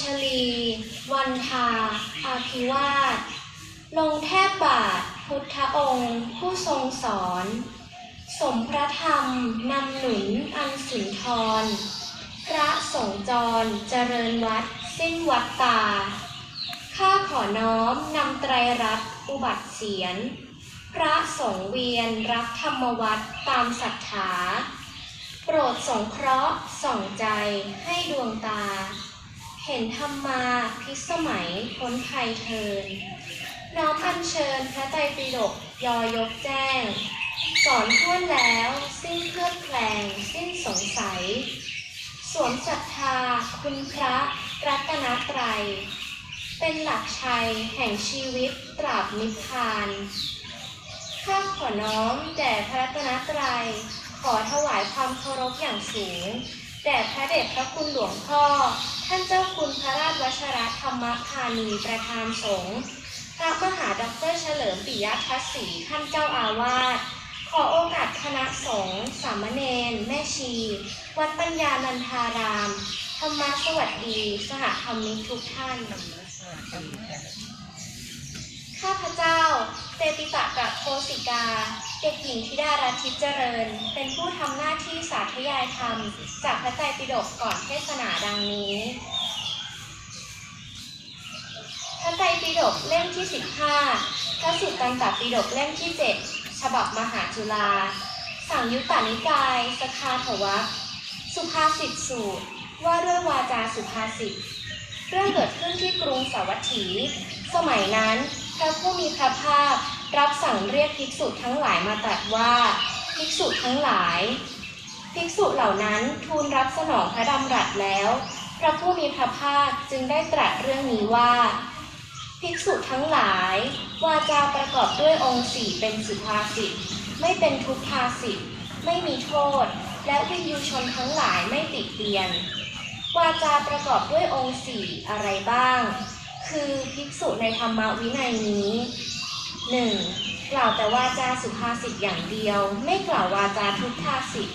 ชลี วันทา อาภิวาสลงแทบบาทพุทธองค์ ผู้ทรงสอน สมพระธรรมนำหนุนอันสุนทร พระสงฆ์จรเจริญวัดสิ้นวัดตา ข้าขอน้อมนำไตรรัตน์อุบัติเสียน พระสงฆ์เวียนรับธรรมวัดตามศรัทธา โปรดสงเคราะห์ส่องใจให้ดวงตา เห็นธรรมมาพิสมัยพ้นภัยเทิน น้อมอัญเชิญพระไตรปิฎกยอยกแจ้ง สอนท่วนแล้วสิ้นเคลือบแคลงสิ้นสงสัย สวมศรัทธาคุณพระรัตนตรัย เป็นหลักชัยแห่งชีวิตตราบนิพพานข้าขอน้อมแด่พระรัตนตรัยขอถวายความเคารพอย่างสูง แด่พระเดชพระคุณหลวงพ่อ ท่านเจ้าคุณพระราชวชรธรรมพานีประธานสงฆ์พระมหาดอกเตอรเฉลิมปิยทัศศรีท่านเจ้าอาวาสขอโอกาสคณะสงฆ์สามเณรแม่ชี วัดปัญญานันทาราม ธรรมสวัสดี สหธรรมิกทุกท่าน ข้าพเจ้าเตติตะกะโคสิกา เด็กหญิงธิดารัตน์ทิพย์เจริญ เป็นผู้ทำหน้าที่สาธยายธรรม จากพระไตรปิฎกก่อนเทศนาดังนี้ พระไตรปิฎกเล่มที่ 15 พระสุตตันตปิฎกเล่มที่ 7 ฉบับมหาจุฬาสังยุตตานิกาย สคาถวัคสุภาษิตสูตร ว่าด้วยวาจาสุภาษิต เรื่องเกิดขึ้นที่กรุงสาวัตถี สมัยนั้น ระผู้มีพระภาครับสั่งเรียกภิกษุทั้งหลายมาตรัสว่า ภิกษุทั้งหลาย ภิกษุเหล่านั้นทูลรับสนองพระดำรัสแล้ว พระผู้มีพระภาคจึงได้ตรัสเรื่องนี้ว่า ภิกษุทั้งหลาย วาจาประกอบด้วยองค์สี่เป็นสุภาษิตไม่เป็นทุกภาษิตไม่มีโทษ และวินยูชนทั้งหลายไม่ติดเตียน วาจาประกอบด้วยองค์สี่อะไรบ้าง คือภิกษุในธรรมวินัยนี้ 1. กล่าวแต่วาจาสุภาษิตอย่างเดียว ไม่กล่าววาจาทุกภาษิต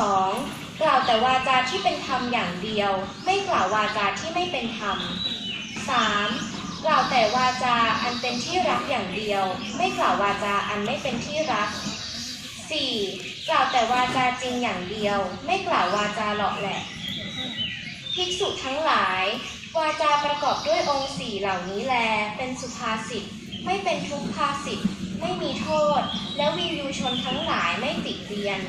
2. กล่าวแต่วาจาที่เป็นธรรมอย่างเดียว ไม่กล่าววาจาที่ไม่เป็นธรรม 3. กล่าวแต่วาจาอันเป็นที่รักอย่างเดียว ไม่กล่าววาจาอันไม่เป็นที่รัก 4. กล่าวแต่วาจาจริงอย่างเดียว ไม่กล่าววาจาหลอกแหละภิกษุทั้งหลาย วาจาประกอบด้วยองค์สี่เหล่านี้แล เป็นสุภาษิต ไม่เป็นทุกภาษิต ไม่มีโทษ และวินยูชนทั้งหลายไม่ติดเตียน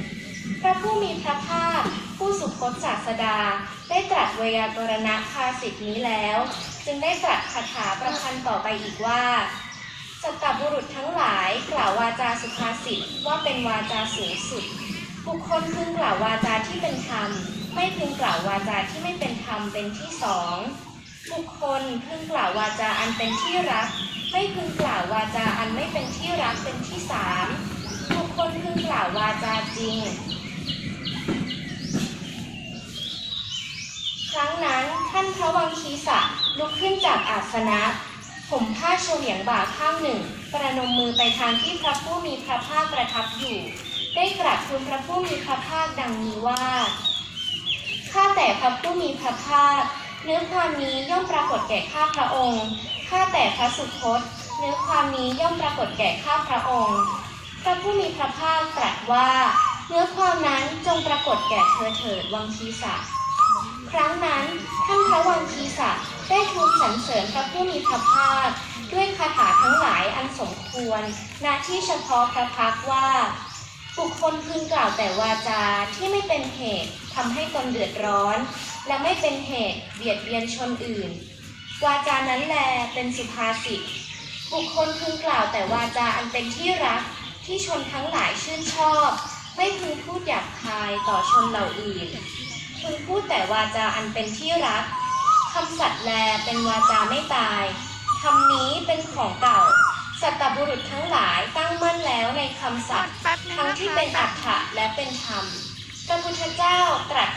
พระผู้มีพระภาค ผู้สุคตศาสดา ได้ตรัสไวยากรณภาษิตนี้แล้ว จึงได้ตรัสคาถาประพันธ์ต่อไปอีกว่าสัตตบุรุษทั้งหลายกล่าววาจาสุภาษิตว่าเป็นวาจาสูงสุด บุคคลพึงกล่าววาจาที่เป็นธรรม ไม่พึงกล่าววาจาที่ไม่เป็นธรรมเป็นที่สอง บุคคลพึงกล่าววาจาอันเป็นที่รัก ไม่พึงกล่าววาจาอันไม่เป็นที่รักเป็นที่สามบุคคลพึงกล่าววาจาจริง ครั้งนั้นท่านพระวังคีสะลุกขึ้นจากอาสนะ ผมผ้าเฉลียงบ่าข้างหนึ่ง ประนมมือไปทางที่พระผู้มีพระภาคประทับอยู่ ได้กราบทูลพระผู้มีพระภาคดังนี้ว่า ข้าแต่พระผู้มีพระภาค เนื้อความนี้ย่อมปรากฏแก่ข้าพระองค์ ข้าแต่พระสุคต เนื้อความนี้ย่อมปรากฏแก่ข้าพระองค์ พระผู้มีพระภาคตรัสว่า เนื้อความนั้นจงปรากฏแก่เธอเถิดวังคีสะครั้งนั้นท่านพระวังคีสะได้ทูลสรรเสริญพระผู้มีพระภาค ด้วยคาถาทั้งหลายอันสมควรณที่เฉพาะพระพักว่าบุคคลพึงกล่าวแต่วาจาที่ไม่เป็นเหตุทำให้ตนเดือดร้อน และไม่เป็นเหตุเบียดเบียนชนอื่น วาจานั้นแลเป็นสุภาษิตบุคคลพึงกล่าวแต่วาจาอันเป็นที่รักที่ชนทั้งหลายชื่นชอบ ไม่พึงพูดหยาบคายต่อชนเหล่าอื่นพึงพูดแต่วาจาอันเป็นที่รักคำสัตย์แลเป็นวาจาไม่ตายคำนี้เป็นของเก่า สัตตบุรุษทั้งหลายตั้งมั่นแล้วในคำสัตย์แป๊บนึงทั้งนะคะที่เป็นอัฏฐะและเป็นธรรมพระพุทธเจ้าตรัส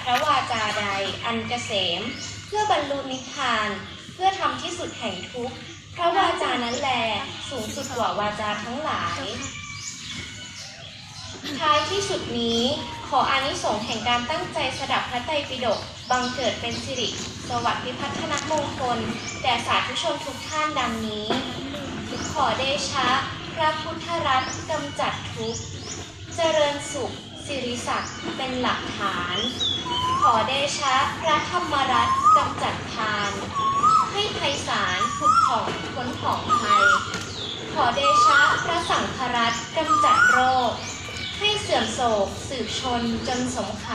นเกษม เพื่อบรรลุนิพพาน เพื่อทำที่สุดแห่งทุกข์พระวาจานั้นแลสูงสุดกว่าวาจาทั้งหลาย ท้ายที่สุดนี้ขออานิสงส์แห่งการตั้งใจสดับพระไตรปิฎกบังเกิดเป็นสิริ สวัสดิพัฒนมงคลแด่สาธุชนทุกท่านดังนี้ ขอเดชะ พระพุทธรัตน์กำจัดทุกข์เจริญสุข สิริศักดิ์เป็นหลักฐาน ขอเดชะพระธรรมรัตน์กำจัดทาน ให้ไพศาลผุดผ่องพ้นผ่องภัย ขอเดชะพระสังฆรัตน์กำจัดโรค ให้เสื่อมโศกสืบชนจนสมไข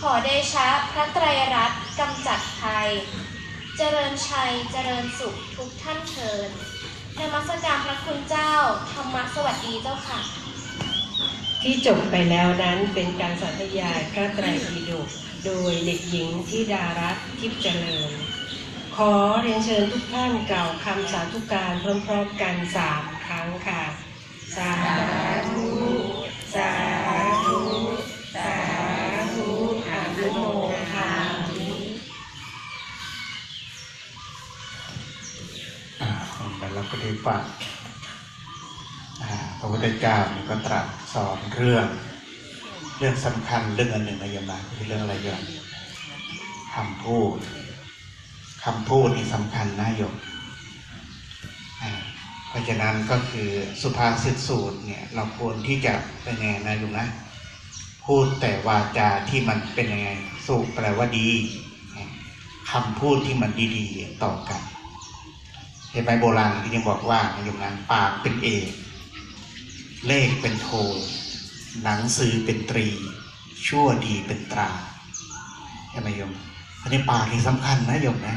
ขอเดชะพระไตรรัตน์กำจัดภัย เจริญชัยเจริญสุขทุกท่านเทินนมัสการพระคุณเจ้าธรรมะสวัสดีเจ้าค่ะ ที่จบไปแล้วนั้นเป็นการสาธยายพระไตรปิฎกโดยเด็กหญิงธิดารัตน์ทิพย์เจริญ ขอเรียนเชิญทุกท่านกล่าวคำสาธุการพร้อมๆกันสามครั้งค่ะ สาธุ สาธุ สาธุอนุโมทามิอ่าแล้วเราก็ได้ฟังอ่า พระพุทธเจ้านี่ก็ตรัสสอนเรื่องเรื่องสำคัญเรื่องอันหนึ่งนยมนะคือเรื่องอะไรยมคำพูดคำพูดนี่สำคัญนะโยมเพราะฉะนั้นก็คือสุภาษิตสูตรเนี่ยเราควรที่จะเป็นไงนะโยมนะ พูดแต่วาจาที่มันเป็นยังไงสุแปลว่าดีคำพูดที่มันดีๆต่อกันเห็นไหมโบราณที่ยังบอกว่าโยมนะปากเป็นเอก เลขเป็นโท หนังสือเป็นตรี ชั่วดีเป็นตราใช่ไหมโยม อันนี้ปากนี่สำคัญนะโยมนะ